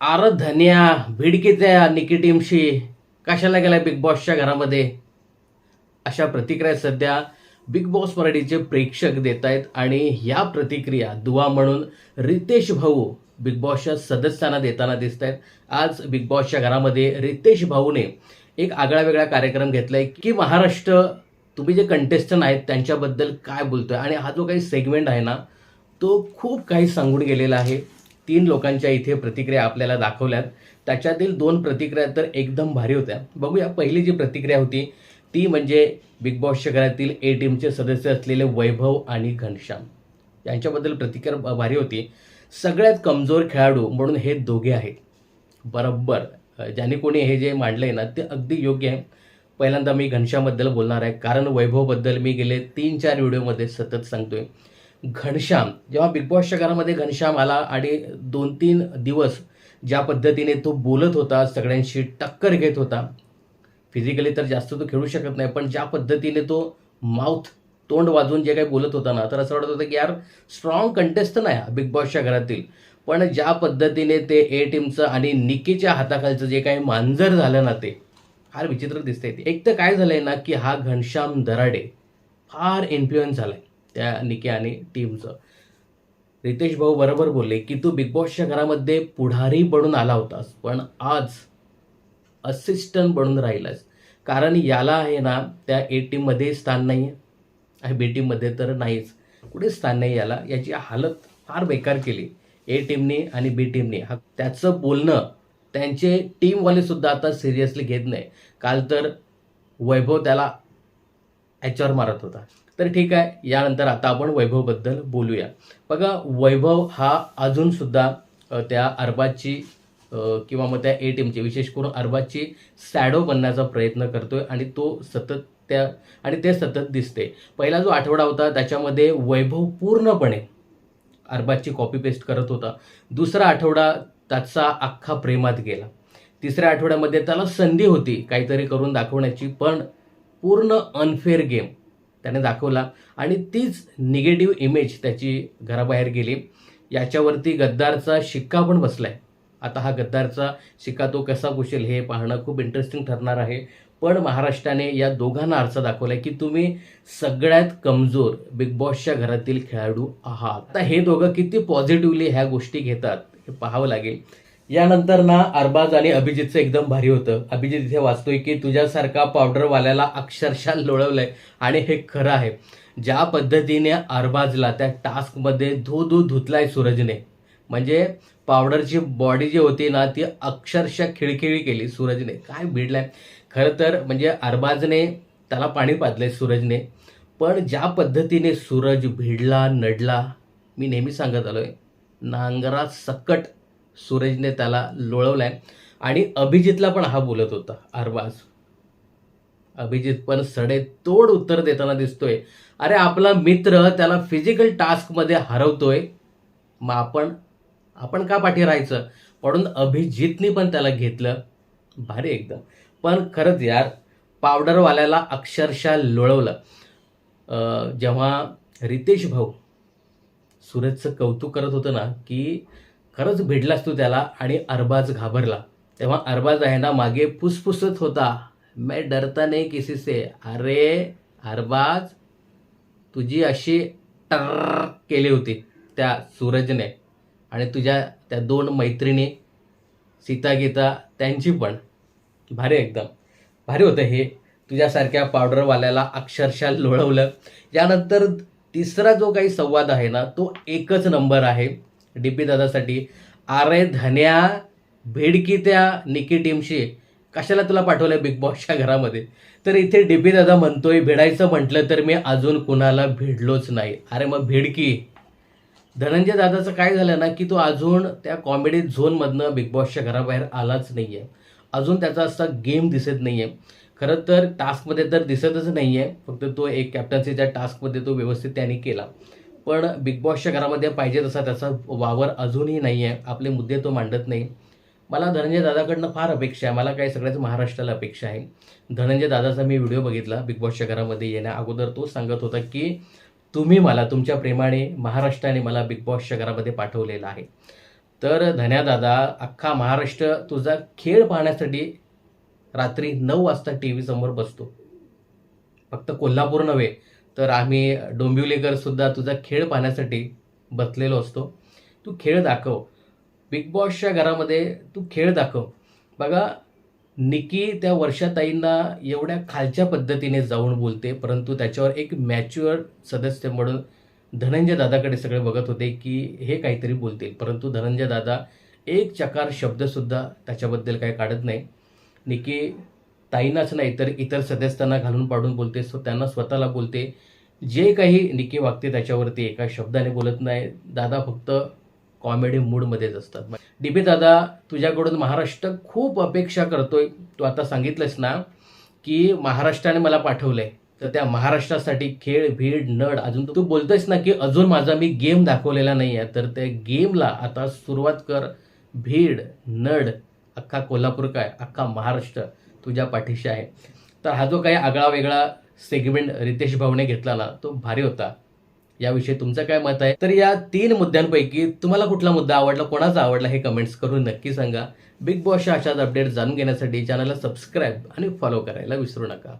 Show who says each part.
Speaker 1: R धन्या भिडकीच्या निकी टीमशी कशाला गेला बिग बॉसच्या घरामध्ये? अशा प्रतिक्रिया सध्या बिग बॉस मराठीचे प्रेक्षक देत आहेत आणि ह्या प्रतिक्रिया दुवा म्हणून रितेश भाऊ बिग बॉसच्या सदस्यांना देताना दिसत आहेत. आज बिग बॉसच्या घरामध्ये रितेश भाऊने एक आगळा वेगळा कार्यक्रम घेतलाय की महाराष्ट्र तुम्ही जे कंटेस्टंट आहेत त्यांच्याबद्दल काय बोलतोय? आणि हा जो काही सेगमेंट आहे ना तो खूप काही सांगून गेलेला आहे. तीन लोकांच्या इथे प्रतिक्रिया आपल्याला दाखवल्यात. त्याच्यातील दोन प्रतिक्रिया तर एकदम भारी होत्या. बघूया पहिली जी प्रतिक्रिया होती ती म्हणजे बिग बॉसच्या घरातील ए टीमचे सदस्य असलेले वैभव आणि घनश्याम. यांच्याबद्दल प्रतिक्रिया भारी होती. सगळ्यात कमजोर खेळाडू म्हणून हे दोघे आहेत. बरोबर. ज्याने कोणी हे जे मांडलं आहे ना ते अगदी योग्य आहे. पहिल्यांदा मी घनश्यामबद्दल बोलणार आहे. कारण वैभवबद्दल मी गेले तीन चार व्हिडिओमध्ये सतत सांगतोय. घनश्याम. जेव्हा बिग बॉसच्या घरामध्ये घनश्याम आला आणि दोन तीन दिवस ज्या पद्धतीने तो बोलत होता सगळ्यांशी टक्कर घेत होता फिजिकली तर जास्त तो खेळू शकत नाही पण ज्या पद्धतीने तो माउथ तोंड वाजून जे काही बोलत होता ना तर असं वाटत होतं की यार स्ट्रॉंग कंटेस्टंट आहे बिग बॉसच्या घरातील. पण ज्या पद्धतीने ते ए टीमचं आणि निकीच्या हाताखालचं जे काही मांजर झालं ना ते फार विचित्र दिसतंय ते. एक तर काय झालंय ना की हा घनश्याम दराडे फार इन्फ्लुएन्स झालाय. त्या निकी आणि टीमचं. रितेश भाऊ बरोबर बोलले की तू बिग बॉसच्या घरामध्ये पुढारी बनून आला होतास पण आज असिस्टंट बनून राहिलास कारण याला आहे ना त्या ए टीममध्ये स्थान नाही आहे आणि बी टीममध्ये तर नाहीच. कुठे स्थान नाही याला? याची हालत फार बेकार केली. ए टीमने आणि बी टीमने हा त्याचं बोलणं त्यांचे टीमवालेसुद्धा आता सिरियसली घेत नाही. काल तर वैभव त्याला ह्याच्यावर मारत होता. तर ठीक आहे यानंतर आता आपण वैभवबद्दल बोलूया. बघा वैभव हा अजूनसुद्धा त्या अरबाजची किंवा मग त्या ए टीमची विशेष करून अरबाजची सॅडो बनण्याचा प्रयत्न करतोय आणि तो सतत त्या आणि ते सतत दिसते. पहिला जो आठवडा होता त्याच्यामध्ये वैभव पूर्णपणे अरबाजची कॉपी पेस्ट करत होता. दुसरा आठवडा त्याचा अख्खा प्रेमात गेला. तिसऱ्या आठवड्यामध्ये त्याला संधी होती काहीतरी करून दाखवण्याची पण पूर्ण अनफेअर गेम त्याने दाखवला. आणि तीच निगेटिव्ह इमेज त्याची घराबाहेर गेली. याच्यावरती गद्दारचा शिक्का पण बसला आहे आता हा गद्दारचा शिक्का तो कसा पुशेल हे पाहणं खूप इंटरेस्टिंग ठरणार आहे. पण महाराष्ट्राने या दोघांना आरसा दाखवलाय की तुम्ही सगळ्यात कमजोर बिग बॉसच्या घरातील खेळाडू आहात. आता हे दोघं किती पॉझिटिव्हली ह्या गोष्टी घेतात हे पाहावं लागेल. यानंतर ना अरबाज आणि अभिजितचं एकदम भारी होतं. अभिजित इथे वाचतोय की तुझ्यासारखा पावडरवाल्याला अक्षरशः लोळवलंय. आणि हे खरं आहे. ज्या पद्धतीने अरबाजला त्या टास्कमध्ये धू धू धुतलाय सूरजने म्हणजे पावडरची बॉडी जी होती ना ती अक्षरशः खिळखिळी केली सूरजने. काय भिडलाय? खरं तर म्हणजे अरबाजने त्याला पाणी पाजलंय सूरजने पण ज्या पद्धतीने सूरज भिडला नडला मी नेहमी सांगत आलोय नांगरा सकट सूरजने त्याला लोळवलाय. आणि अभिजितला पण हा बोलत होता अरबाज. अभिजित पण सडेतोड उत्तर देताना दिसतोय. अरे आपला मित्र त्याला फिजिकल टास्कमध्ये हरवतोय. मग आपण आपण का पाठी राहायचं? म्हणून अभिजितनी पण त्याला घेतलं. भारी एकदम. पण खरंच यार पावडरवाल्याला अक्षरशः लोळवलं. जेव्हा रितेश भाऊ सूरजचं कौतुक करत होतं ना की खरंच भिडलास तू त्याला आणि अरबाज घाबरला. तेव्हा अरबाज आहे ना मागे फुसफुसत होता. मैं डरता नाही किसी से. अरे अरबाज तुझी अशी टर केली होती त्या सूरजने आणि तुझ्या त्या दोन मैत्रिणी सीता गीता त्यांची पण. भारी एकदम. भारी होतं हे. तुझ्यासारख्या पावडरवाल्याला अक्षरशः लोळवलं. यानंतर तिसरा जो काही संवाद आहे ना तो एकच नंबर आहे. डी पी दादासाठी. अरे धन्या भेडकी त्या निकी टीमशी. कशाला तुला पाठवलं बिग बॉसच्या घरामध्ये? तर इथे डी पी दादा म्हणतोय भिडायचं म्हटलं तर मी अजून कुणाला भिडलोच नाही. अरे मग भिडकी. धनंजय दादाचं काय झालं ना की तो अजून त्या कॉमेडी झोनमधनं बिग बॉसच्या घराबाहेर आलाच नाही आहे अजून त्याचा असा गेम दिसत नाही आहे खरं तर टास्कमध्ये तर दिसतच नाही आहे फक्त तो एक कॅप्टन्सीच्या टास्कमध्ये तो व्यवस्थित त्याने केला. पण बिग बॉसच्या घरामध्ये पाहिजे तसा त्याचा वावर अजूनही नाही आहे आपले मुद्दे तो मांडत नाही. मला धनंजय दादाकडनं फार अपेक्षा आहे. मला काही सगळ्याच महाराष्ट्राला अपेक्षा आहे. धनंजय दादाचा मी व्हिडिओ बघितला बिग बॉसच्या घरामध्ये येण्या अगोदर. तो सांगत होता की तुम्ही मला तुमच्या प्रेमाने महाराष्ट्राने मला बिग बॉसच्या घरामध्ये पाठवलेलं आहे. तर धन्या दादा अख्खा महाराष्ट्र तुझा खेळ पाहण्यासाठी रात्री नऊ वाजता टी व्ही समोर बसतो. फक्त कोल्हापूर नव्हे तर आम्ही डोंबिवलीकर सुद्धा तुझा खेळ पाहण्यासाठी बसलेलो असतो. तू खेळ दाखव. बिग बॉसच्या घरामध्ये तू खेळ दाखव. बघा निकी त्या वर्षाताईंना एवढ्या खालच्या पद्धतीने जाऊन बोलते परंतु त्याच्यावर एक मॅच्युअर सदस्य म्हणून धनंजय दादाकडे सगळे बघत होते की हे काहीतरी बोलतील. परंतु धनंजय दादा एक चकार शब्दसुद्धा त्याच्याबद्दल काही काढत नाही. निकी ताईनाच नाही तर इतर सदस्यांना घालून पाडून बोलते सो त्यांना स्वतःला बोलते. जे काही निकी वागते त्याच्यावरती एका शब्दाने बोलत नाही. दादा फक्त कॉमेडी मूडमध्येच असतात. डीपी दादा तुझ्याकडून महाराष्ट्र खूप अपेक्षा करतोय. तू आता सांगितलंस ना की महाराष्ट्राने मला पाठवलंय. तर त्या महाराष्ट्रासाठी खेळ भीड नड अजून तू बोलतोयस ना की अजून माझा मी गेम दाखवलेला नाही आहे तर त्या गेमला आता सुरुवात कर. भीड नड अख्खा कोल्हापूर काय अख्खा महाराष्ट्र. तुझ्या पाठीशी आहे. तर हा जो काही आगळा वेगळा सेगमेंट रितेश भाऊने घेतला ना तो भारी होता. याविषयी तुमचं काय मत आहे? तर या तीन मुद्द्यांपैकी तुम्हाला कुठला मुद्दा आवडला कोणाचा आवडला हे कमेंट्स करून नक्की सांगा. बिग बॉसच्या अशाच अपडेट जाणून घेण्यासाठी चॅनलला सबस्क्राईब आणि फॉलो करायला विसरू नका.